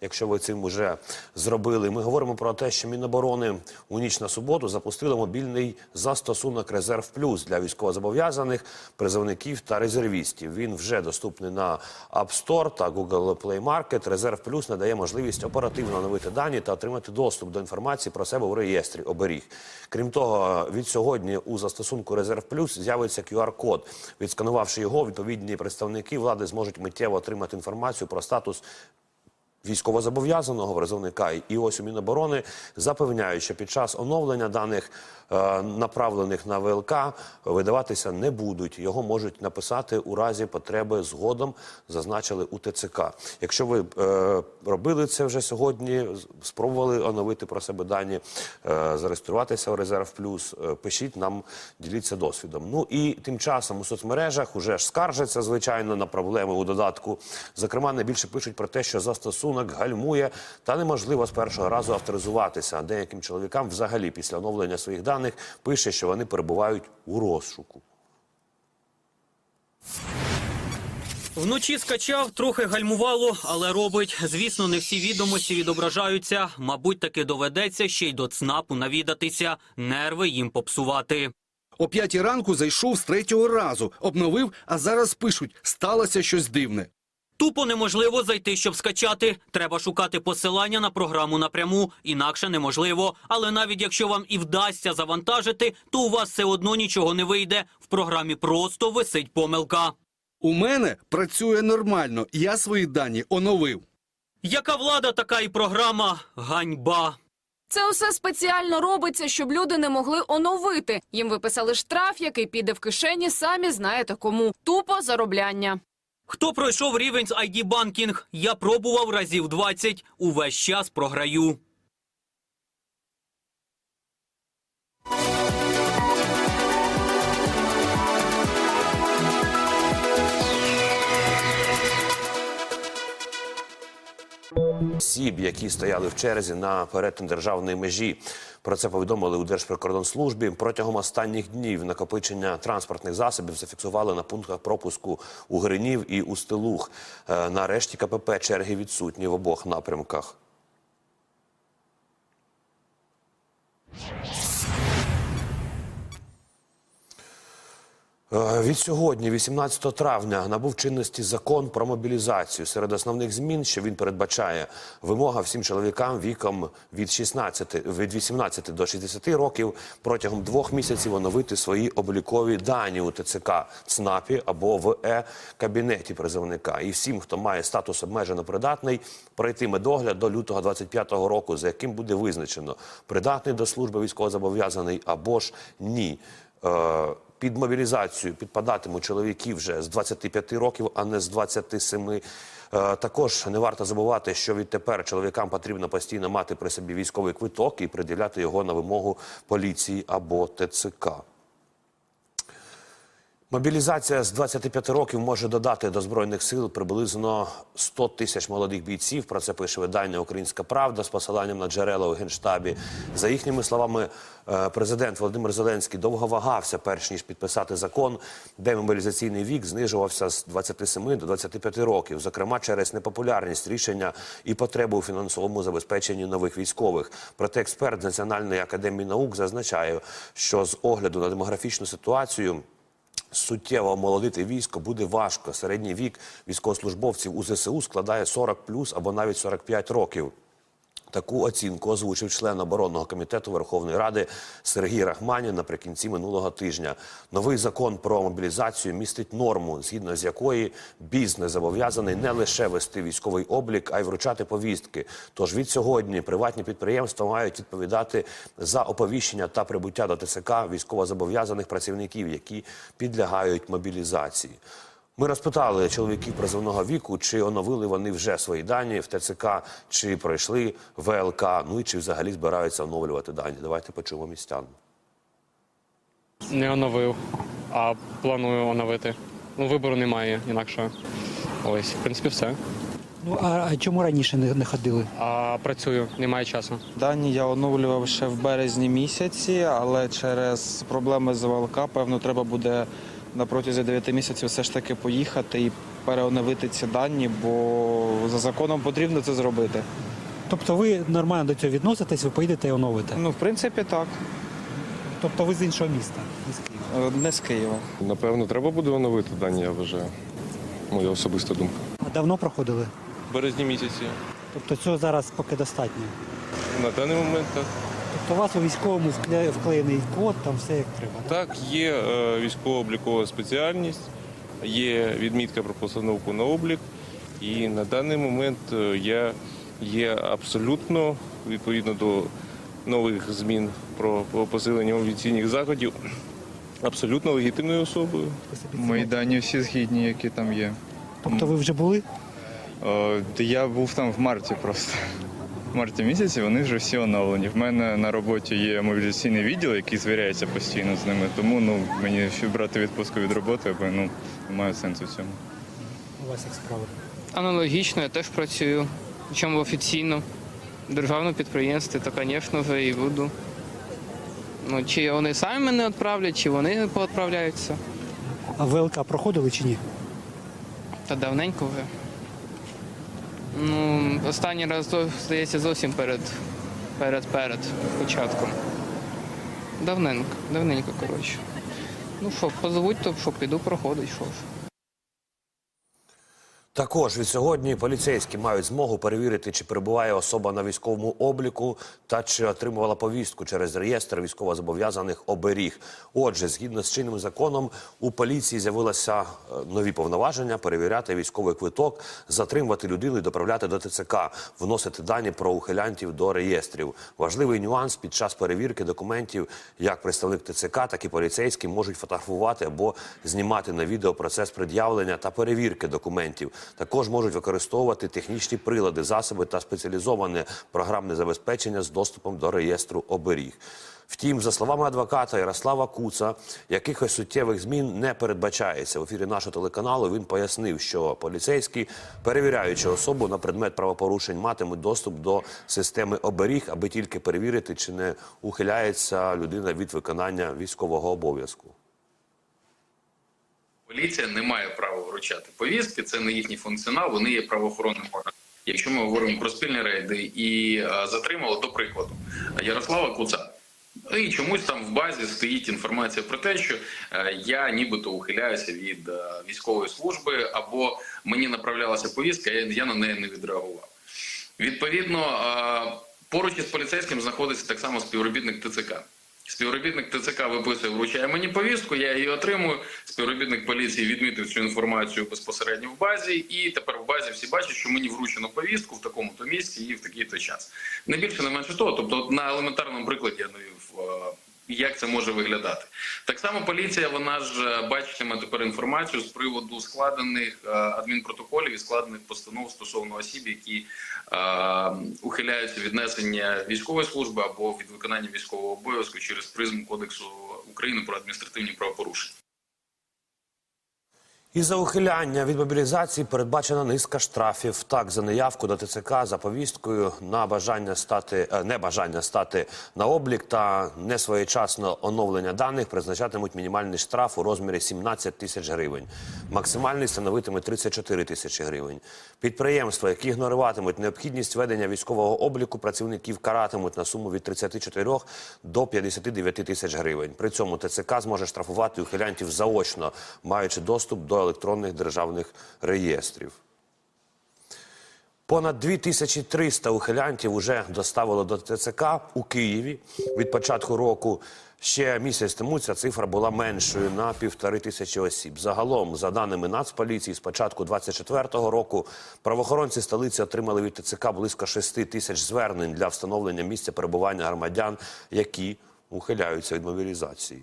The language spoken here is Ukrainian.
якщо ви цим вже зробили. Ми говоримо про те, що Міноборони у ніч на суботу запустило мобільний застосунок Резерв Плюс для військовозобов'язаних, призовників та резервістів. Він вже доступний на App Store та Google Play Market. Резерв Плюс надає можливість оперативно оновити дані та отримати доступ до інформації про себе у реєстрі оберіг. Крім того, від сьогодні у застосунку Резерв Плюс з'явиться QR-код. Відсканувавши його, відповідні представники влади зможуть миттєво отримати інформацію про статус військовозобов'язаного призовника і ось у Міноборони запевняють, що під час оновлення даних направлених на ВЛК видаватися не будуть. Його можуть написати у разі потреби згодом, зазначили у ТЦК. Якщо ви е, робили це вже сьогодні, спробували оновити про себе дані, е, зареєструватися в резерв плюс, е, пишіть нам, діліться досвідом. Ну і тим часом у соцмережах уже ж скаржаться звичайно на проблеми у додатку. Зокрема, найбільше пишуть про те, що застосунок гальмує та неможливо з першого разу авторизуватися. Деяким чоловікам взагалі після оновлення своїх даних пише, що вони перебувають у розшуку. Вночі скачав, трохи гальмувало, але робить. Звісно, не всі відомості відображаються. Мабуть, таки доведеться ще й до ЦНАПу навідатися, нерви їм попсувати. О п'ятій ранку зайшов з третього разу, обновив, а зараз пишуть, сталося щось дивне. Тупо неможливо зайти, щоб скачати. Треба шукати посилання на програму напряму, інакше неможливо. Але навіть якщо вам і вдасться завантажити, то у вас все одно нічого не вийде. В програмі просто висить помилка. У мене працює нормально, я свої дані оновив. Яка влада, така і програма. Ганьба. Це усе спеціально робиться, щоб люди не могли оновити. Їм виписали штраф, який піде в кишені, самі знаєте кому. Тупо заробляння. Хто пройшов рівень з ID банкінг? Я пробував разів 20. Увесь час програю. Осіб, які стояли в черзі на перетин державної межі. Про це повідомили у Держприкордонслужбі. Протягом останніх днів накопичення транспортних засобів зафіксували на пунктах пропуску у Гринів і у Стилух. Нарешті КПП черги відсутні в обох напрямках. Від сьогодні, 18 травня, набув чинності закон про мобілізацію. Серед основних змін, що він передбачає, вимога всім чоловікам віком від 16, від 18 до 60 років протягом двох місяців оновити свої облікові дані у ТЦК, ЦНАПі або в е-кабінеті призовника. І всім, хто має статус обмежено придатний, пройти медогляд до лютого 25-го року, за яким буде визначено придатний до служби військовозобов'язаний або ж ні. Під мобілізацію підпадатимуть чоловіки вже з 25 років, а не з 27. Е, Також не варто забувати, що відтепер чоловікам потрібно постійно мати при собі військовий квиток і приділяти його на вимогу поліції або ТЦК. Мобілізація з 25 років може додати до збройних сил приблизно 100 тисяч молодих бійців. Про це пише видання Українська Правда з посиланням на джерела у генштабі. За їхніми словами, е, президент Володимир Зеленський довго вагався, перш ніж підписати закон, де мобілізаційний вік знижувався з 27 до 25 років, зокрема через непопулярність рішення і потребу у фінансовому забезпеченні нових військових. Проте експерт Національної академії наук зазначає, що з огляду на демографічну ситуацію. Суттєво омолодити військо буде важко. Середній вік військовослужбовців у ЗСУ складає 40 плюс або навіть 45 років. Таку оцінку озвучив член оборонного комітету Верховної Ради Сергій Рахманін наприкінці минулого тижня. Новий закон про мобілізацію містить норму, згідно з якої бізнес зобов'язаний не лише вести військовий облік, а й вручати повістки. Тож від сьогодні приватні підприємства мають відповідати за оповіщення та прибуття до ТСК військовозобов'язаних працівників, які підлягають мобілізації. Ми розпитали чоловіків призовного віку, чи оновили вони вже свої дані в ТЦК, чи пройшли ВЛК, ну і чи взагалі збираються оновлювати дані. Давайте почуємо містян. Не оновив, а планую оновити. Ну, вибору немає інакше. Ось, в принципі, все. Ну а, а чому раніше не, не ходили? А працюю, немає часу. Дані я оновлював ще в березні місяці, але через проблеми з ВЛК, певно, треба буде на протязі 9 місяців все ж таки поїхати і переоновити ці дані, бо за законом потрібно це зробити. Тобто ви нормально до цього відноситесь, ви поїдете і оновите. Ну, в принципі, так. Тобто ви з іншого міста, не з Києва. Е, Не з Києва. Напевно, треба буде оновити дані, я вважаю. Моя особиста думка. А давно проходили? В березні місяці. Тобто цього зараз поки достатньо. На даний момент так. Тобто у вас у військовому вклеєний код, там все як треба. так? Так, є е, військово-облікова спеціальність, є відмітка про постановку на облік. І на даний момент е, я є абсолютно відповідно до нових змін про посилення мобілізаційних заходів, абсолютно легітимною особою. Мої дані всі згідні, які там є. Тобто ви вже були? Е, Я був там в марті просто. В марті місяці вони вже всі оновлені. В мене на роботі є мобілізаційний відділ, який звіряється постійно з ними. Тому ну, мені ще брати відпустку від роботи, бо ну, немає сенсу в цьому. У вас як справи? Аналогічно, я теж працюю, причому офіційно. В державному підприємстві, то, звісно, вже і буду. Ну, чи вони самі мене відправлять, чи вони поотправляються. А ВЛК проходили чи ні? Та давненько вже. Ну, останній раз, здається, зовсім перед, перед, перед початком. Давненько, давненько, коротше. Ну що, позовуть, то що піду проходить, що ж. Також від сьогодні поліцейські мають змогу перевірити, чи перебуває особа на військовому обліку та чи отримувала повістку через реєстр військовозобов'язаних оберіг. Отже, згідно з чинним законом, у поліції з'явилися е, нові повноваження перевіряти військовий квиток, затримувати людину і доправляти до ТЦК, вносити дані про ухилянтів до реєстрів. Важливий нюанс під час перевірки документів, як представник ТЦК, так і поліцейські можуть фотографувати або знімати на відео процес пред'явлення та перевірки документів. Також можуть використовувати технічні прилади, засоби та спеціалізоване програмне забезпечення з доступом до реєстру оберіг. Втім, за словами адвоката Ярослава Куца, якихось суттєвих змін не передбачається. В ефірі нашого телеканалу він пояснив, що поліцейські, перевіряючи особу на предмет правопорушень, матимуть доступ до системи оберіг, аби тільки перевірити, чи не ухиляється людина від виконання військового обов'язку. Поліція не має права вручати повістки, це не їхній функціонал, вони є правоохоронним органом. Якщо ми говоримо про спільні рейди і е, затримали, до прикладу, Ярослава Куца. І чомусь там в базі стоїть інформація про те, що е, я нібито ухиляюся від е, військової служби, або мені направлялася повістка, я, на неї не відреагував. Відповідно, поруч із поліцейським знаходиться так само співробітник ТЦК. Співробітник ТЦК виписує, вручає мені повістку, я її отримую. Співробітник поліції відмітив цю інформацію безпосередньо в базі, і тепер в базі всі бачать, що мені вручено повістку в такому-то місці і в такий-то час. Не більше, не менше того. Тобто, на елементарному прикладі я навів, е, як це може виглядати. Так само поліція, вона ж е, бачитиме тепер інформацію з приводу складених е, адмінпротоколів і складених постанов стосовно осіб, які е, ухиляються від несення військової служби або від виконання військового обов'язку через призму Кодексу України про адміністративні правопорушення. І за ухиляння від мобілізації передбачена низка штрафів. Так, за неявку до ТЦК за повісткою на бажання стати е, небажання стати на облік та несвоєчасне оновлення даних призначатимуть мінімальний штраф у розмірі 17 тисяч гривень. Максимальний становитиме 34 тисячі гривень. Підприємства, які ігноруватимуть необхідність ведення військового обліку, працівників каратимуть на суму від 34 до 59 тисяч гривень. При цьому ТЦК зможе штрафувати ухилянтів заочно, маючи доступ до електронних державних реєстрів. Понад 2300 ухилянтів вже доставило до ТЦК у Києві від початку року. Ще місяць тому ця цифра була меншою на півтори тисячі осіб. Загалом, за даними Нацполіції, з початку 24-го року правоохоронці столиці отримали від ТЦК близько 6 тисяч звернень для встановлення місця перебування громадян, які ухиляються від мобілізації.